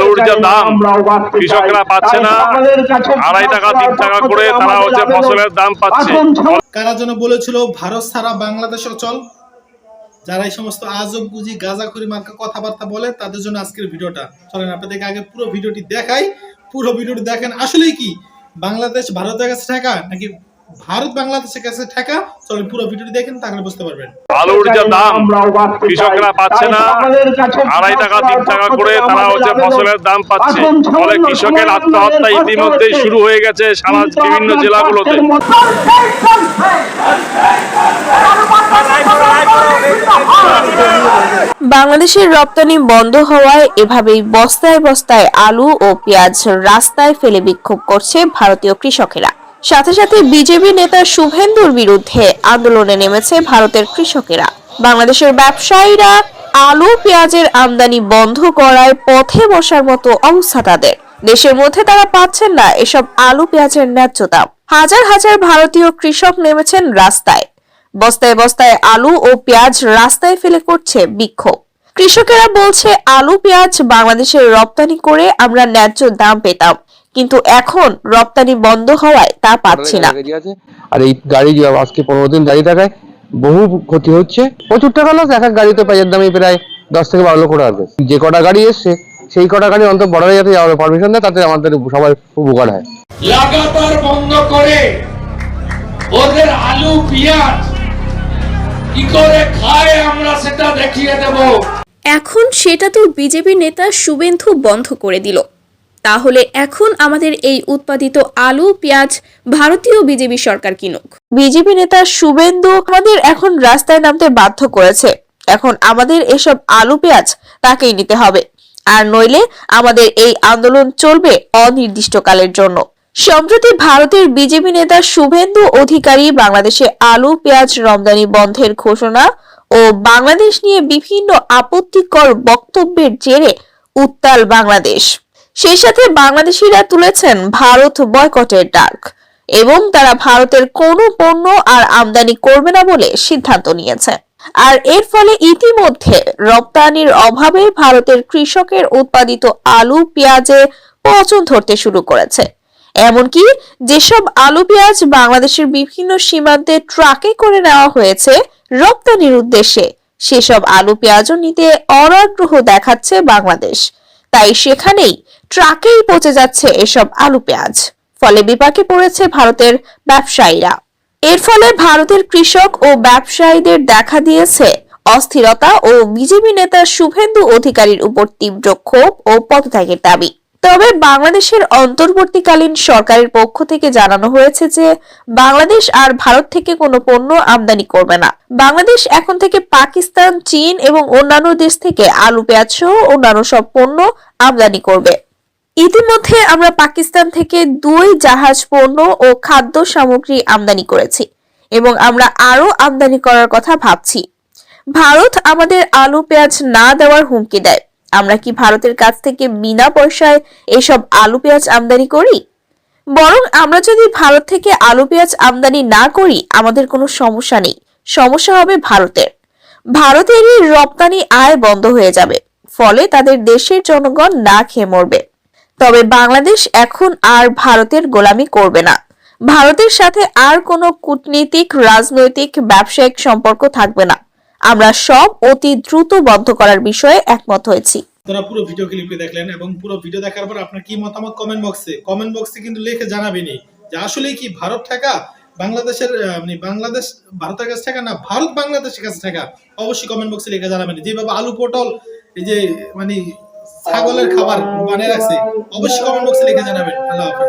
আলুর যা দাম কৃষকরা পাচ্ছে না। আড়াই টাকা তিন টাকা করে তারা হচ্ছে ফসলের দাম পাচ্ছে। কারা যেন বলেছিল ভারত ছাড়া বাংলাদেশ অচল যারা এই সমস্ত আজব গুজি গাঁজাখুরি মার্কা কথাবার্তা বলে তাদের জন্য আজকের ভিডিওটা। চলেন আপনাদেরকে আগে পুরো ভিডিওটি দেখাই। পুরো ভিডিওটি দেখেন। আসলেই কি? বাংলাদেশ ভারতের কাছে ঠেকা নাকি ভারত বাংলাদেশের কাছে ঠেকা চলেন পুরো ভিডিওটি দেখেন তাহলে বুঝতে পারবেন। আলুর যা দাম কৃষকরা পাচ্ছে না। আড়াই টাকা তিন টাকা করে তারা হচ্ছে ফসলের দাম পাচ্ছে। ফলে কৃষকের আত্মহত্যা ইতিমধ্যেই শুরু হয়ে গেছে সারা বিভিন্ন জেলাগুলোতে। বাংলাদেশের রপ্তানি বন্ধ হওয়ায় এভাবেই বস্তায় বস্তায় আলু ও পেঁয়াজ রাস্তায় ফেলে বিক্ষোভ করছে ভারতীয় কৃষকেরা। সাথে সাথে বিজেপি নেতা শুভেন্দুর বিরুদ্ধে আন্দোলনে নেমেছে ভারতের কৃষকেরা। বাংলাদেশের ব্যবসায়ীরা আলু, পেঁয়াজের আমদানি বন্ধ করায় পথে বসার মতো অবস্থা তাদের। দেশের মধ্যে তারা পাচ্ছেন না এসব আলু, পেঁয়াজের ন্যায্য দাম। হাজার হাজার ভারতীয় কৃষক নেমেছেন রাস্তায়। বস্তায় বস্তায় আলু ও পেঁয়াজ রাস্তায় ফেলে করছে বিক্ষোভ। কৃষকেরা বলছে, আলু, পেঁয়াজ বাংলাদেশের রপ্তানি করে আমরা ন্যায্য দাম পেতাম। কিন্তু এখন রপ্তানি বন্ধ হওয়ায় তা পাচ্ছি না। আর এই গাড়ি যে আজকে পনেরো দিন দাঁড়িয়ে থাকায় বহু ক্ষতি হচ্ছে। প্রচুর টাকা লস এক এক গাড়িতে পেঁয়াজের দামে প্রায় দশ থেকে বারো লক্ষ টাকা আসবে যে কটা গাড়ি এসছে সেই কটা গাড়ি অন্তত বড় যাতে যাওয়ার পারমিশন দেয় তাতে আমাদের সবাই উপকার হয়। লাগাতার বন্ধ করে ওদের আলু পেঁয়াজ কি করে খায় আমরা সেটা দেখিয়ে দেব। এখন সেটা তো বিজেপি নেতা শুভেন্দু বন্ধ করে দিল। তাহলে এখন আমাদের এই উৎপাদিত আলু, পেঁয়াজ ভারতীয় বিজেপি সরকার কিনুক। বিজেপি নেতা শুভেন্দু আমাদের এখন রাস্তায় নামতে বাধ্য করেছে। এখন আমাদের এসব আলু, পেঁয়াজ তাকেই নিতে হবে। আর নইলে আমাদের এই আন্দোলন চলবে অনির্দিষ্টকালের জন্য। সম্প্রতি ভারতের বিজেপি নেতা শুভেন্দু অধিকারী বাংলাদেশে আলু, পেঁয়াজ রমদানি বন্ধের ঘোষণা ও বাংলাদেশ নিয়ে বিভিন্ন আপত্তিকর বক্তব্যের জেরে উত্তাল বাংলাদেশ। সেই সাথে বাংলাদেশিরা তুলেছেন ভারত বয়কটের ডাক এবং তারা ভারতের কোনো পণ্য আর আমদানি করবে না বলে সিদ্ধান্ত নিয়েছে। আর এর ফলে ইতিমধ্যে রপ্তানির অভাবে ভারতের কৃষকের উৎপাদিত আলু, পেঁয়াজে পচন ধরতে শুরু করেছে। এমনকি যেসব আলু, পেঁয়াজ বাংলাদেশের বিভিন্ন সীমান্তে ট্রাকে করে নেওয়া হয়েছে রপ্তানির উদ্দেশ্যে, সেসব আলু, পেঁয়াজও নিতে অনাগ্রহ দেখাচ্ছে বাংলাদেশ। তাই সেখানেই ট্রাকেই পচে যাচ্ছে এসব আলু পেঁয়াজ। ফলে বিপাকে পড়েছে ভারতের ব্যবসায়ীরা। এর ফলে ভারতের কৃষক ও ব্যবসায়ীদের দেখা দিয়েছে অস্থিরতা ও বিজেপি নেতা শুভেন্দু অধিকারীর উপর তীব্র ক্ষোভ ও পদত্যাগের দাবি। তবে বাংলাদেশের অন্তর্বর্তীকালীন সরকারের পক্ষ থেকে জানানো হয়েছে যে, বাংলাদেশ আর ভারত থেকে কোনো পণ্য আমদানি করবে না। বাংলাদেশ এখন থেকে পাকিস্তান, চীন এবং অন্যান্য দেশ থেকে আলু, পেঁয়াজ সহ অন্যান্য সব পণ্য আমদানি করবে। ইতিমধ্যে আমরা পাকিস্তান থেকে দুই জাহাজ, পণ্য ও খাদ্য সামগ্রী আমদানি করেছি এবং আমরা আরও আমদানি করার কথা ভাবছি। ভারত আমাদের আলু, পেঁয়াজ না দেওয়ার হুমকি দেয়। আমরা কি ভারতের কাছ থেকে বিনা পয়সায় এসব আলু, পেঁয়াজ আমদানি করি? বরং আমরা যদি ভারত থেকে আলু, পেঁয়াজ আমদানি না করি, আমাদের কোনো সমস্যা নেই। সমস্যা হবে ভারতের। ভারতেরই রপ্তানি আয় বন্ধ হয়ে যাবে। ফলে তাদের দেশের জনগণ না খেয়ে মরবে। তবে বাংলাদেশ এখন আর ভারতের গোলামি করবে না। ভারতের সাথে আর কোনো কূটনীতিক, রাজনৈতিক, ব্যবসায়িক সম্পর্ক থাকবে না। আমরা সব অতি দ্রুত বন্ধ করার বিষয়ে একমত হয়েছি। আপনারা পুরো ভিডিও ক্লিপটি দেখলেন এবং পুরো ভিডিও দেখার পর আপনার কি মতামত কমেন্ট বক্সে কমেন্ট বক্সে কিন্তু লিখে জানাবেনই যে আসলেই কি ভারত ঠেকা বাংলাদেশের মানে বাংলাদেশ ভারতের কাছে ঠেকা না ভারত বাংলাদেশের কাছে ঠেকা? অবশ্যই কমেন্ট বক্সে লিখে জানাবেন যেভাবে আলু পটল, এই যে মানে ছাগলের খাবার বানিয়ে রাখছি। অবশ্যই কমেন্ট বক্সে লিখে জানাবেন। আল্লাহ হাফেজ।